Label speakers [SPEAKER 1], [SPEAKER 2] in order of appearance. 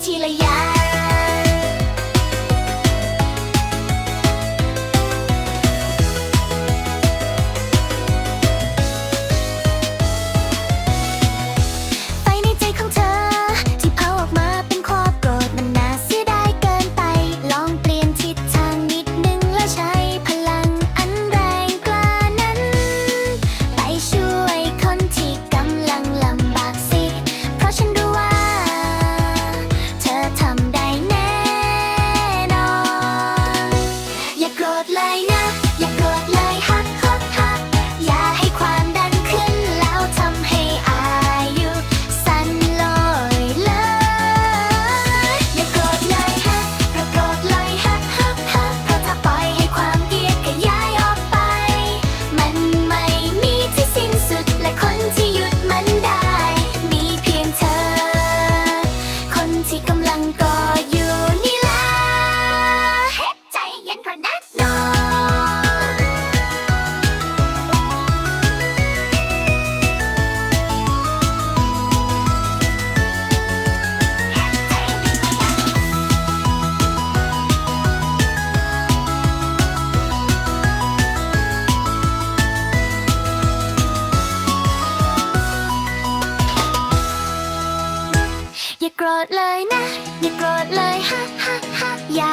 [SPEAKER 1] 起了呀。 อย่าโกรธเลยนะ อย่าโกรธเลยฮ่าฮ่าฮ่าอย่า